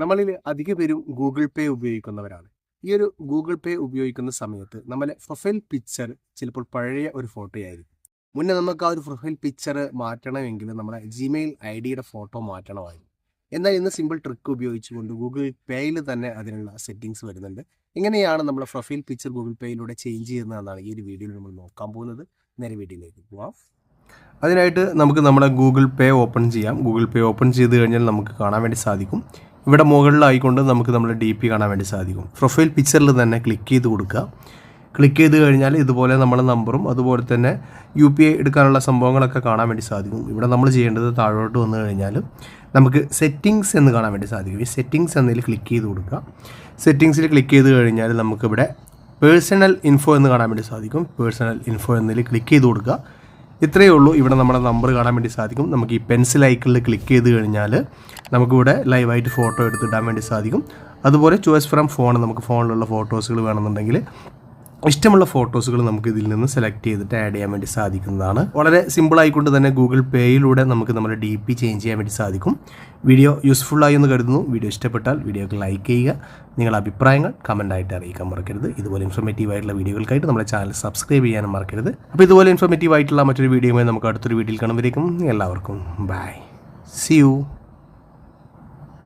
നമ്മളിൽ അധിക പേരും ഗൂഗിൾ പേ ഉപയോഗിക്കുന്നവരാണ്. ഈ ഒരു ഗൂഗിൾ പേ ഉപയോഗിക്കുന്ന സമയത്ത് നമ്മളെ പ്രൊഫൈൽ പിക്ചർ ചിലപ്പോൾ പഴയ ഒരു ഫോട്ടോ ആയിരിക്കും. മുന്നേ നമുക്ക് ആ ഒരു പ്രൊഫൈൽ പിക്ചർ മാറ്റണമെങ്കിൽ നമ്മുടെ ജിമെയിൽ ഐ ഡിയുടെ ഫോട്ടോ മാറ്റണമായിരുന്നു. എന്നാൽ ഇന്ന് സിമ്പിൾ ട്രിക്ക് ഉപയോഗിച്ചുകൊണ്ട് ഗൂഗിൾ പേയിൽ തന്നെ അതിനുള്ള സെറ്റിങ്സ് വരുന്നുണ്ട്. എങ്ങനെയാണ് നമ്മുടെ പ്രൊഫൈൽ പിക്ചർ ഗൂഗിൾ പേയിലൂടെ ചേഞ്ച് ചെയ്യുന്നതെന്നാണ് ഈ ഒരു വീഡിയോയിൽ നമ്മൾ നോക്കാൻ പോകുന്നത്. നേരെ വീഡിയോയിലേക്ക് പോവാം. അതിനായിട്ട് നമുക്ക് നമ്മുടെ ഗൂഗിൾ പേ ഓപ്പൺ ചെയ്യാം. ഗൂഗിൾ പേ ഓപ്പൺ ചെയ്ത് കഴിഞ്ഞാൽ നമുക്ക് കാണാൻ വേണ്ടി സാധിക്കും. ഇവിടെ മുകളിലായിക്കൊണ്ട് നമുക്ക് നമ്മുടെ ഡി പി കാണാൻ വേണ്ടി സാധിക്കും. പ്രൊഫൈൽ പിക്ചറിൽ തന്നെ ക്ലിക്ക് ചെയ്ത് കൊടുക്കുക. ക്ലിക്ക് ചെയ്ത് കഴിഞ്ഞാൽ ഇതുപോലെ നമ്മുടെ നമ്പറും അതുപോലെ തന്നെ യു പി ഐ എടുക്കാനുള്ള സംഭവങ്ങളൊക്കെ കാണാൻ വേണ്ടി സാധിക്കും. ഇവിടെ നമ്മൾ ചെയ്യേണ്ടത് താഴോട്ട് വന്നു കഴിഞ്ഞാൽ നമുക്ക് സെറ്റിങ്സ് എന്ന് കാണാൻ വേണ്ടി സാധിക്കും. ഈ സെറ്റിങ്സ് എന്നതിൽ ക്ലിക്ക് ചെയ്ത് കൊടുക്കുക. സെറ്റിങ്സിൽ ക്ലിക്ക് ചെയ്ത് കഴിഞ്ഞാൽ നമുക്കിവിടെ പേഴ്സണൽ ഇൻഫോ എന്ന് കാണാൻ വേണ്ടി സാധിക്കും. പേഴ്സണൽ ഇൻഫോ എന്നതിൽ ക്ലിക്ക് ചെയ്ത് കൊടുക്കുക. ഇത്രയേ ഉള്ളൂ. ഇവിടെ നമ്മുടെ നമ്പർ കാണാൻ വേണ്ടി സാധിക്കും. നമുക്ക് ഈ പെൻസിൽ ഐക്കണിൽ ക്ലിക്ക് ചെയ്ത് കഴിഞ്ഞാൽ നമുക്കിവിടെ ലൈവായിട്ട് ഫോട്ടോ എടുത്തിടാൻ വേണ്ടി സാധിക്കും. അതുപോലെ ചോയ്സ് ഫ്രം ഫോൺ നമുക്ക് ഫോണിലുള്ള ഫോട്ടോസുകൾ വേണമെന്നുണ്ടെങ്കിൽ ഇഷ്ടമുള്ള ഫോട്ടോസുകൾ നമുക്ക് ഇതിൽ നിന്ന് സെലക്ട് ചെയ്തിട്ട് ആഡ് ചെയ്യാൻ വേണ്ടി സാധിക്കുന്നതാണ്. വളരെ സിമ്പിൾ ആയിക്കൊണ്ട് തന്നെ ഗൂഗിൾ പേയിലൂടെ നമുക്ക് നമ്മുടെ ഡി പി ചേഞ്ച് ചെയ്യാൻ വേണ്ടി സാധിക്കും. വീഡിയോ യൂസ്ഫുൾ ആയി എന്ന് കരുതുന്നു. വീഡിയോ ഇഷ്ടപ്പെട്ടാൽ വീഡിയോക്ക് ലൈക്ക് ചെയ്യുക. നിങ്ങളുടെ അഭിപ്രായങ്ങൾ കമന്റ് ആയിട്ട് അറിയിക്കാൻ മറക്കരുത്. ഇതുപോലെ ഇൻഫോർമേറ്റീവ് ആയിട്ടുള്ള വീഡിയോകൾക്കായിട്ട് നമ്മുടെ ചാനൽ സബ്സ്ക്രൈബ് ചെയ്യാനും മറക്കരുത്. അപ്പോൾ ഇതുപോലെ ഇൻഫോർമേറ്റീവ് ആയിട്ടുള്ള മറ്റൊരു വീഡിയോയുമായി നമുക്ക് അടുത്തൊരു വീഡിയോയിൽ കാണുമ്പോഴേക്കും എല്ലാവർക്കും ബൈ സി യു